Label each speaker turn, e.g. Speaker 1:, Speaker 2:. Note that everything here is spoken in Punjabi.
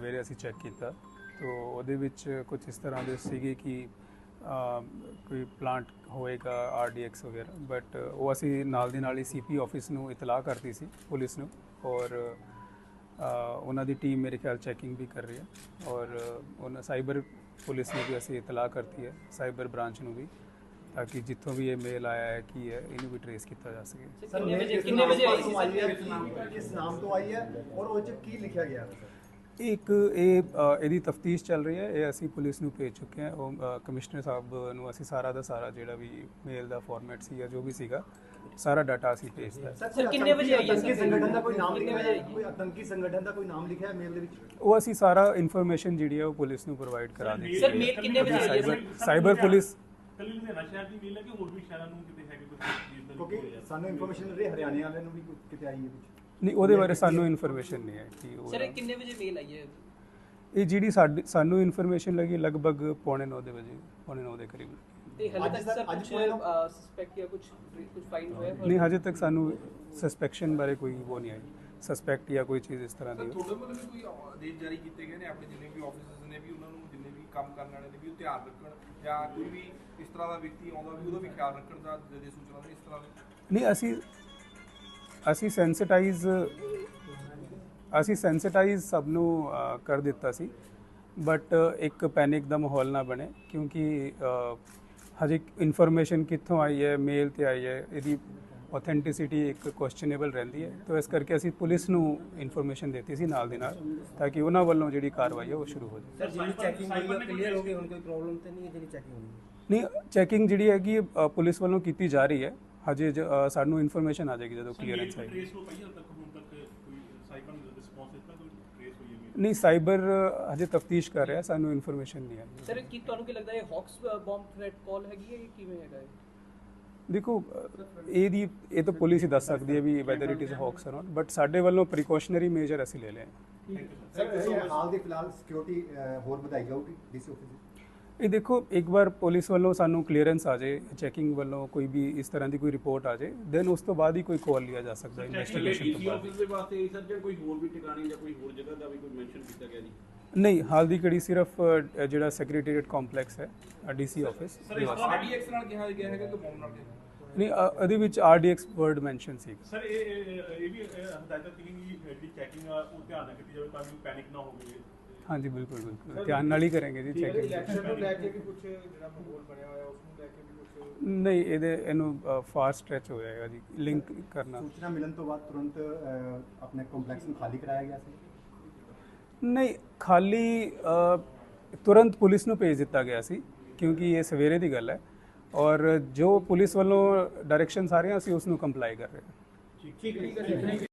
Speaker 1: ਸਵੇਰੇ ਅਸੀਂ ਚੈੱਕ ਕੀਤਾ। ਤੋ ਉਹਦੇ ਵਿੱਚ ਕੁਝ ਇਸ ਤਰ੍ਹਾਂ ਦੇ ਸੀਗੇ ਕਿ ਕੋਈ ਪਲਾਂਟ ਹੋਏਗਾ ਆਰਡੀਐਕਸ ਵਗੈਰਾ। ਬਟ ਉਹ ਅਸੀਂ ਨਾਲ ਦੀ ਨਾਲ ਹੀ ਸੀਪੀ ਆਫਿਸ ਨੂੰ ਇਤਲਾਹ ਕਰਤੀ ਸੀ ਪੁਲਿਸ ਨੂੰ। ਔਰ ਉਹਨਾਂ ਦੀ ਟੀਮ ਮੇਰੇ ਖਿਆਲ ਚੈਕਿੰਗ ਵੀ ਕਰ ਰਹੀ ਹੈ। ਔਰ ਉਹਨਾਂ ਸਾਈਬਰ ਪੁਲਿਸ ਨੂੰ ਵੀ ਅਸੀਂ ਇਤਲਾਹ ਕਰਤੀ ਹੈ ਸਾਈਬਰ ਬ੍ਰਾਂਚ ਨੂੰ ਵੀ ਤਾਂ ਕਿ ਜਿੱਥੋਂ ਵੀ ਇਹ ਮੇਲ ਆਇਆ ਹੈ ਕੀ ਹੈ ਇਹਨੂੰ ਵੀ ਟਰੇਸ ਕੀਤਾ ਜਾ ਸਕੇ।
Speaker 2: ਸਰ
Speaker 3: ਕਿੰਨੇ ਵਜੇ ਕਿੰਨੇ ਵਜੇ ਆਈ
Speaker 2: ਕਿਸ ਨਾਮ ਤੋਂ ਆਈ ਹੈ? ਔਰ ਉਹ ਚ ਕੀ ਲਿਖਿਆ ਗਿਆ ਹੈ?
Speaker 1: ਇੱਕ ਇਹ ਅ, ਇਹਦੀ ਤਫਤੀਸ਼ ਚੱਲ ਰਹੀ ਹੈ ਇਹ ਅਸੀਂ ਪੁਲਿਸ ਨੂੰ ਭੇਜ ਚੁੱਕੇ ਹਾਂ ਉਹ ਅ, ਕਮਿਸ਼ਨਰ ਸਾਹਿਬ ਨੂੰ ਅਸੀਂ ਸਾਰਾ ਦਾ ਸਾਰਾ ਜਿਹੜਾ ਵੀ ਮੇਲ ਦਾ ਫਾਰਮੈਟ ਸੀ ਜਾਂ ਜੋ ਵੀ ਸੀਗਾ ਸਾਰਾ ਡਾਟਾ ਅਸੀਂ ਭੇਜਤਾ ਹੈ।
Speaker 3: ਸਰ, ਕਿੰਨੇ ਵਜੇ ਆਈ ਹੈ
Speaker 2: ਆਤੰਕੀ? ਸੰਗਠਨ ਦਾ ਕੋਈ ਨਾਮ
Speaker 3: ਕਿੰਨੇ
Speaker 2: ਲਿਖਿਆ
Speaker 3: ਵਜੇ
Speaker 2: ਹੈ
Speaker 3: ਆਈ?
Speaker 2: ਕੋਈ ਆਤੰਕੀ ਸੰਗਠਨ ਦਾ ਕੋਈ ਨਾਮ ਲਿਖਿਆ ਹੈ ਮੇਲ ਦੇ ਵਿੱਚ
Speaker 1: ਉਹ ਅਸੀਂ ਸਾਰਾ ਇਨਫੋਰਮੇਸ਼ਨ ਜਿਹੜੀ ਹੈ ਉਹ ਪੁਲਿਸ ਨੂੰ ਪ੍ਰੋਵਾਈਡ ਕਰਾ ਦਿੱਤੀ
Speaker 3: ਸਰ ਮੇਲ ਕਿੰਨੇ ਵਜੇ ਆਈ ਹੈ
Speaker 1: ਸਾਈਬਰ
Speaker 3: ਸਰ
Speaker 1: ਸਾਈਬਰ ਪੁਲਿਸ
Speaker 4: ਕੱਲੀ ਲੁਧਿਆਣਾ ਸ਼ਹਿਰ ਦੀ ਮੇਲ ਹੈ ਕਿ ਹੋਰ ਵੀ ਸ਼ਹਿਰਾਂ ਨੂੰ ਕਿਤੇ ਹੈਗੇ ਕੁਝ
Speaker 2: ਕਿਉਂਕਿ ਸਾਨੂੰ ਇਨਫੋਰਮੇਸ਼ਨ ਮਿਲ ਰਹੀ ਹੈ ਹਰਿਆਣੇ ਵਾਲਿਆਂ ਨੂੰ ਵੀ ਕਿਤੇ ਆਈ ਹੈ ਕੁਝ
Speaker 1: ਨਹੀਂ ਉਹਦੇ ਬਾਰੇ ਸਾਨੂੰ ਇਨਫੋਰਮੇਸ਼ਨ ਨਹੀਂ ਹੈ ਕਿ ਉਹ
Speaker 3: ਸਰ ਇਹ ਕਿੰਨੇ ਵਜੇ ਮੇਲ ਆਈ ਹੈ?
Speaker 1: ਇਹ ਜਿਹੜੀ ਸਾਡੀ ਸਾਨੂੰ ਇਨਫੋਰਮੇਸ਼ਨ ਲੱਗੀ ਲਗਭਗ ਪੌਣੇ 9 ਦੇ ਵਜੇ ਪੌਣੇ 9 ਦੇ ਕਰੀਬ।
Speaker 3: ਤੇ ਹਲੇ ਤੱਕ
Speaker 2: ਸਰ-
Speaker 3: ਕੁਝ ਸਸਪੈਕਟ ਜਾਂ ਕੁਝ ਕੁਝ ਫਾਈਨ ਹੋਇਆ
Speaker 1: ਨਹੀਂ ਹਜੇ ਤੱਕ ਸਾਨੂੰ ਸਸਪੈਕਸ਼ਨ ਬਾਰੇ ਕੋਈ ਉਹ ਨਹੀਂ ਆਈ। ਸਸਪੈਕਟ ਜਾਂ ਕੋਈ ਚੀਜ਼ ਇਸ ਤਰ੍ਹਾਂ ਦੀ
Speaker 5: ਤੁਹਾਡੇ ਵੱਲੋਂ ਵੀ ਕੋਈ ਆਦੇਸ਼ ਜਾਰੀ ਕੀਤੇ ਗਏ ਨੇ? ਆਪਣੇ ਜਿੰਨੇ ਵੀ ਆਫਿਸਰਸ ਨੇ ਵੀ ਉਹਨਾਂ ਨੂੰ ਜਿੰਨੇ ਵੀ ਕੰਮ ਕਰਨ ਵਾਲੇ ਨੇ ਵੀ ਉਹ ਧਿਆਨ ਰੱਖਣ ਜਾਂ ਕੋਈ ਵੀ ਇਸ ਤਰ੍ਹਾਂ ਦਾ ਵਿਅਕਤੀ ਆਉਂਦਾ ਵੀ ਉਹਦਾ ਵੀ ਖਿਆਲ ਰੱਖਣ ਦਾ ਦੇ ਸੂਚਨਾ ਦੇ ਇਸ ਤਰ੍ਹਾਂ ਦੇ?
Speaker 1: ਨਹੀਂ ਅਸੀਂ ਅਸੀਂ ਸੈਂਸਿਟਾਈਜ਼ ਅਸੀਂ ਸੈਂਸਿਟਾਈਜ਼ ਸਭ ਨੂੰ ਅ, ਕਰ ਦਿੱਤਾ ਸੀ। ਬਟ ਇੱਕ ਪੈਨਿਕ ਦਾ ਮਾਹੌਲ ਨਾ ਬਣੇ ਕਿਉਂਕਿ ਅ, ਹਜੇ ਇਨਫੋਰਮੇਸ਼ਨ ਕਿੱਥੋਂ ਆਈ ਹੈ ਮੇਲ ਤੇ ਆਈ ਹੈ ਇਹਦੀ ਆਥੈਂਟਿਸਿਟੀ ਇੱਕ ਕੁਐਸਚਨੇਬਲ ਰਹਿੰਦੀ ਹੈ। ਤਾਂ ਇਸ ਕਰਕੇ ਅਸੀਂ ਪੁਲਿਸ ਨੂੰ ਇਨਫੋਰਮੇਸ਼ਨ ਦਿੱਤੀ ਸੀ ਨਾਲ ਦੀ ਨਾਲ ਤਾਂ ਕਿ ਉਹਨਾਂ ਵੱਲੋਂ ਜਿਹੜੀ ਕਾਰਵਾਈ ਹੈ ਉਹ ਸ਼ੁਰੂ ਹੋ ਜਾਵੇ।
Speaker 6: ਸਰ ਜਿਹੜੀ ਚੈਕਿੰਗ ਹੋਈ ਹੈ ਕਲੀਅਰ ਹੋ ਗਈ ਹੁਣ ਕੋਈ ਪ੍ਰੋਬਲਮ ਤੇ ਨਹੀਂ ਹੈ ਜਿਹੜੀ ਚੈਕਿੰਗ ਹੋਈ ਹੈ?
Speaker 1: ਨਹੀਂ ਚੈਕਿੰਗ ਜਿਹੜੀ ਹੈਗੀ ਅ, ਪੁਲਿਸ ਵੱਲੋਂ ਕੀਤੀ ਜਾ ਰਹੀ ਹੈ। ਹਜੇ ਜ- ਅ, ਸਾਨੂੰ ਇਨਫੋਰਮੇਸ਼ਨ ਆ ਜਾਏਗੀ ਜਦੋਂ ਕਲੀਅਰੈਂਸ ਆਏਗੀ।
Speaker 4: ਟ੍ਰੇਸ ਹੋ ਪਈ ਹਾਲ ਤੱਕ ਹੁਣ ਤੱਕ ਕੋਈ ਸਾਈਬਰ ਨੇ ਰਿਸਪੌਂਸ ਦਿੱਤਾ ਕੋਈ ਟ੍ਰੇਸ ਹੋਈ ਹੈ ਮੇਲ
Speaker 1: ਨਹੀਂ ਸਾਈਬਰ ਹਜੇ ਤਫਤੀਸ਼ ਕਰ ਰਿਹਾ ਸਾਨੂੰ ਇਨਫੋਰਮੇਸ਼ਨ ਨਹੀਂ ਆਈ।
Speaker 3: ਸਰ ਕੀ ਤੁਹਾਨੂੰ ਕੀ ਲੱਗਦਾ ਹੈ ਹਾਕਸ ਬੰਬ ਥ੍ਰੈਟ ਕਾਲ ਹੈਗੀ ਹੈ ਕਿ ਕਿਵੇਂ ਹੈਗਾ ਇਹ?
Speaker 1: ਦੇਖੋ ਅ, ਇਹਦੀ ਇਹ ਤਾਂ ਪੁਲਿਸ ਹੀ ਦੱਸ ਸਕਦੀ ਹੈ ਵੀ whether it is hoax or not but ਸਾਡੇ ਵੱਲੋਂ ਪ੍ਰੀਕਾਸ਼ਨਰੀ ਮੇਜਰ ਅਸੀਂ ਲੈ ਲਏ।
Speaker 2: ਸਰ ਇਹ ਹਾਲ ਦੇ ਫਿਲਹਾਲ ਸਿਕਿਉਰਿਟੀ ਹੋਰ ਵਧਾਈ ਜਾਊਗੀ ਡੀਸੀ ਆਫਿਸ
Speaker 1: ਇਹ ਦੇਖੋ ਇੱਕ ਵਾਰ ਪੁਲਿਸ ਵੱਲੋਂ ਸਾਨੂੰ ਕਲੀਅਰੈਂਸ ਆ ਜਾਏ ਚੈਕਿੰਗ ਵੱਲੋਂ ਕੋਈ ਵੀ ਇਸ ਤਰ੍ਹਾਂ ਦੀ ਕੋਈ ਰਿਪੋਰਟ ਆ ਜਾਏ ਦੈਨ ਉਸ ਤੋਂ ਬਾਅਦ ਹੀ ਕੋਈ ਕਾਲ ਲਿਆ ਜਾ ਸਕਦਾ ਇਨਵੈਸਟੀਗੇਸ਼ਨ ਤੋਂ ਬਾਅਦ।
Speaker 7: ਆਫਿਸ ਦੇ ਵਾਸਤੇ ਸਰ ਜਾਂ ਕੋਈ ਹੋਰ ਵੀ ਟਿਕਾਣੀ ਜਾਂ ਕੋਈ ਹੋਰ ਜਗ੍ਹਾ ਦਾ ਵੀ ਕੋਈ ਮੈਂਸ਼ਨ ਕੀਤਾ ਗਿਆ ਜੀ?
Speaker 1: ਨਹੀਂ ਹਾਲ ਦੀ ਘੜੀ ਸਿਰਫ ਜਿਹੜਾ ਸੈਕਟਰੀਏਟ ਕੰਪਲੈਕਸ ਹੈ ਡੀਸੀ ਆਫਿਸ
Speaker 5: ਆਰਡੀਐਕਸ ਨਾਲ ਕਿਹਾ ਗਿਆ ਹੈਗਾ ਕਿ ਬੌਮ ਨਾਲ ਕਿਹਾ?
Speaker 1: ਨਹੀਂ ਉਹਦੇ ਵਿੱਚ ਆਰਡੀਐਕਸ ਵਰਡ ਮੈਂਸ਼ਨ ਸੀ।
Speaker 4: ਸਰ ਇਹ ਇਹ- ਵੀ ਹਦਾਇਤਾਂ ਸੀਗੀਆਂ ਕਿ ਜਿਹੜੀ ਚੈਕਿੰਗ ਉਹ ਧਿਆਨ ਕੀਤੀ ਜਾਵੇ ਤਾਂ ਕਿ ਪੈਨਿਕ ਨਾ ਹੋਵੇ।
Speaker 1: ਹਾਂਜੀ ਬਿਲਕੁਲ ਬਿਲਕੁਲ। ਧਿਆਨ ਨਾਲ ਹੀ ਕਰਾਂਗੇ ਜੀ ਚੈਕਿੰਗ
Speaker 6: ਇਲੈਕਸ਼ਨ ਨੂੰ ਲੈ ਕੇ ਵੀ ਕੁਝ ਜਿਹੜਾ ਮਾਹੌਲ ਬਣਿਆ ਹੋਇਆ ਉਸ ਨੂੰ ਲੈ ਕੇ ਵੀ ਕੁਝ
Speaker 1: ਨਹੀਂ ਇਹਦੇ ਇਹਨੂੰ ਫਾਸਟ ਸਟ੍ਰੈਚ ਹੋ ਜਾਏਗਾ ਜੀ ਲਿੰਕ ਕਰਨਾ।
Speaker 2: ਸੂਚਨਾ ਮਿਲਣ ਤੋਂ ਬਾਅਦ ਤੁਰੰਤ ਆਪਣੇ ਕੰਪਲੈਕਸ ਨੂੰ ਖਾਲੀ ਕਰਾਇਆ ਗਿਆ ਸੀ?
Speaker 1: ਨਹੀਂ ਖਾਲੀ ਤੁਰੰਤ ਪੁਲਿਸ ਨੂੰ ਭੇਜ ਦਿੱਤਾ ਗਿਆ ਸੀ ਕਿਉਂਕਿ ਇਹ ਸਵੇਰੇ ਦੀ ਗੱਲ ਹੈ। ਔਰ ਜੋ ਪੁਲਿਸ ਵੱਲੋਂ ਡਾਇਰੈਕਸ਼ਨਸ ਆ ਰਹੀਆਂ ਸੀ ਉਸ ਨੂੰ ਕੰਪਲਾਈ ਕਰ ਰਹੇ ਹਾਂ।
Speaker 6: ਠੀਕ ਠੀਕ ਹੈ।